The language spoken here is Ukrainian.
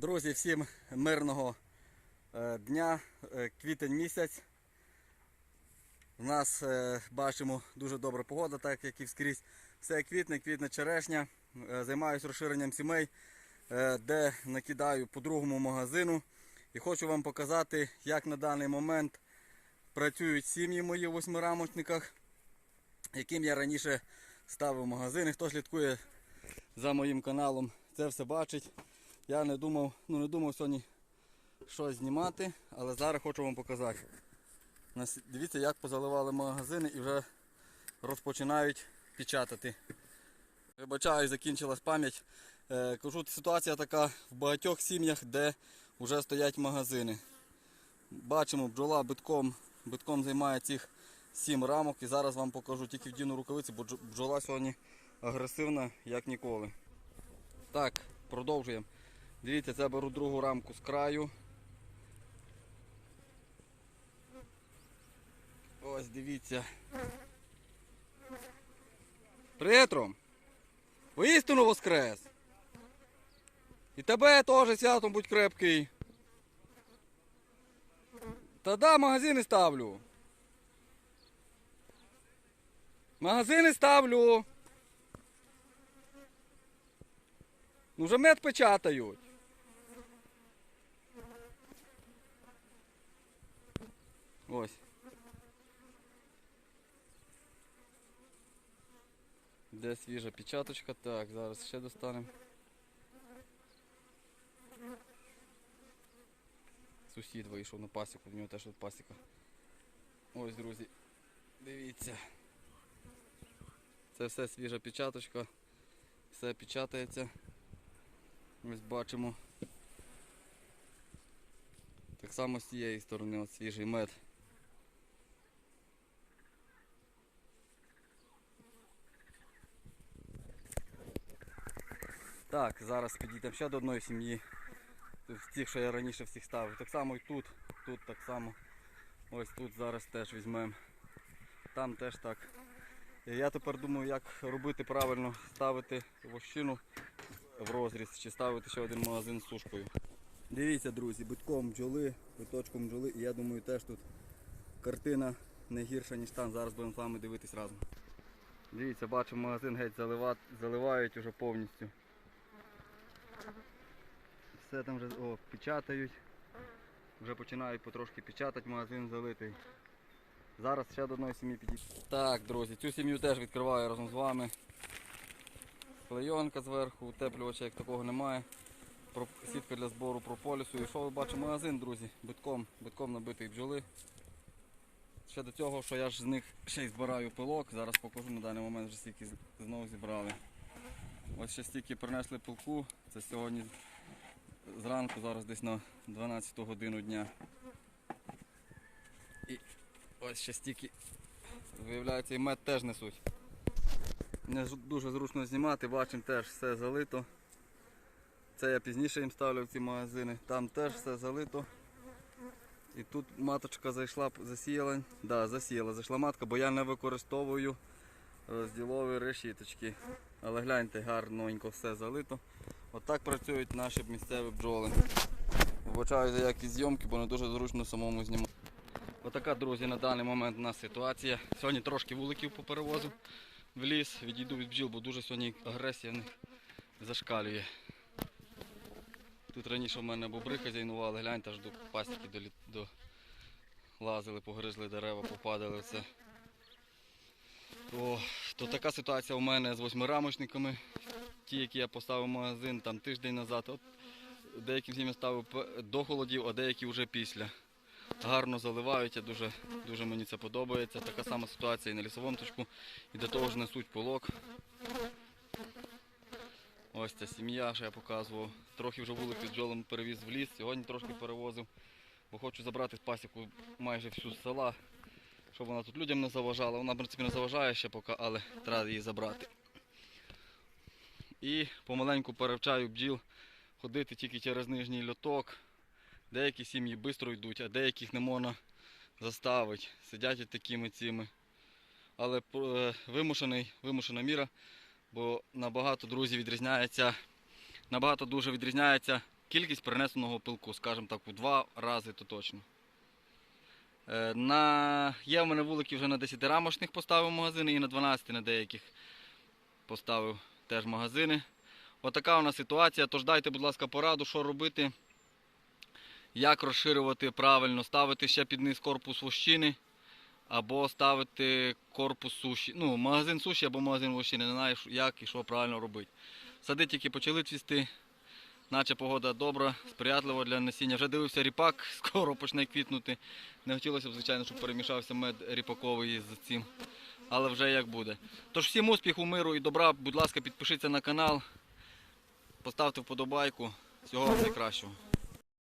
Друзі, всім мирного е, дня, е, квітень місяць. У нас е, бачимо дуже добра погода, так як і скрізь. Все квітне, квітне черешня. Займаюся розширенням сімей, де накидаю по другому магазину. І хочу вам показати, як на даний момент працюють сім'ї мої в восьмирамочниках, яким я раніше ставив магазини. Хто слідкує за моїм каналом, це все бачить. Я не думав, ну не думав сьогодні щось знімати, але зараз хочу вам показати. Дивіться, як позаливали магазини і вже розпочинають печатати. Вибачаю, закінчилась пам'ять. Е, кажу, ситуація така в багатьох сім'ях, де вже стоять магазини. Бачимо, бджола битком, битком займає цих 7 рамок і зараз вам покажу тільки вдіну рукавиці, бо бджола сьогодні агресивна, як ніколи. Так, продовжуємо. Дивіться, це беру другу рамку з краю. Ось дивіться. Притром! Воістину воскрес! І тебе теж святом будь крепкий. Та да, магазини ставлю. Магазини ставлю. Ну вже мед печатають. Ось. Де свіжа печаточка? Так, зараз ще достанемо. Сусід вийшов на пасіку, в нього теж тут пасіка. Ось, друзі, дивіться. Це все свіжа печаточка. Все печатається. Ось бачимо. Так само з цієї сторони от свіжий мед. Так, зараз підійдемо ще до одної сім'ї. В тих, що я раніше всіх ставив. Так само і тут, тут так само. Ось тут зараз теж візьмемо. Там теж так. Я тепер думаю, як робити правильно, ставити вощину в розріз чи ставити ще один магазин з сушкою. Дивіться, друзі, битком бджоли, биточком бджоли, і я думаю, теж тут картина не гірша, ніж там. Зараз будемо з вами дивитись разом. Дивіться, бачимо, магазин геть заливають уже повністю. Все там вже о, печатають. Вже починають потрошки печатати, магазин залитий. Зараз ще до одної сім'ї підійти. Так, друзі, цю сім'ю теж відкриваю разом з вами. Клейонка зверху, утеплювача як такого немає. Сітка для збору прополісу. І що ви бачите, магазин, друзі, битком, битком набитий бджоли. Ще до цього, що я ж з них ще й збираю пилок, зараз покажу на даний момент вже стільки знову зібрали. Ось ще стільки принесли пилку, це сьогодні зранку, зараз десь на 12 годину дня. І ось ще стільки, виявляється, і мед теж несуть. Не дуже зручно знімати, бачимо теж все залито. Це я пізніше їм ставлю в ці магазини. Там теж все залито. І тут маточка зайшла, засіяла. Да, засіяла, зайшла матка, бо я не використовую розділові решіточки. Але гляньте, гарненько все залито. Отак працюють наші місцеві бджоли. Вибачаю за якість зйомки, бо не дуже зручно самому знімати. Отака, друзі, на даний момент у нас ситуація. Сьогодні трошки вуликів поперевозив в ліс, відійду від бджіл, бо дуже сьогодні агресія зашкалює. Тут раніше в мене бобри хазяйнували, гляньте аж до пасіки долі- до... лазили, погризли дерева, попадали все. То така ситуація у мене з восьмирамочниками. Ті, які я поставив в магазин там тиждень назад. От деяким сім'ям ставив до холодів, а деякі вже після. Гарно заливають, я дуже, дуже мені це подобається. Така сама ситуація і на лісовому точку. І до того ж несуть полок. Ось ця сім'я, що я показував. Трохи вже вулики з бджолами перевіз в ліс, сьогодні трошки перевозив, бо хочу забрати пасіку майже всю з села, щоб вона тут людям не заважала. Вона, в принципі, не заважає ще поки, але треба її забрати. І помаленьку перевчаю бджіл ходити тільки через нижній льоток. Деякі сім'ї швидко йдуть, а деяких не можна заставити. Сидять такими цими. Але е, вимушений, вимушена міра, бо набагато друзі відрізняється, набагато дуже відрізняється кількість перенесеного пилку, скажімо так, у два рази то точно. Е, На... Є в мене вулики вже на 10 рамочних поставив магазини і на 12 на деяких поставив теж магазини. Отака у нас ситуація. Тож дайте, будь ласка, пораду, що робити, як розширювати правильно, ставити ще під низ корпус вощини або ставити корпус суші. Ну, магазин суші або магазин вощини. Не знаю, як і що правильно робити. Сади тільки почали цвісти. Наче погода добра, сприятлива для насіння. Вже дивився ріпак, скоро почне квітнути. Не хотілося б, звичайно, щоб перемішався мед ріпаковий з цим. Але вже як буде. Тож всім успіху, миру і добра. Будь ласка, підпишіться на канал, поставте вподобайку. Всього найкращого.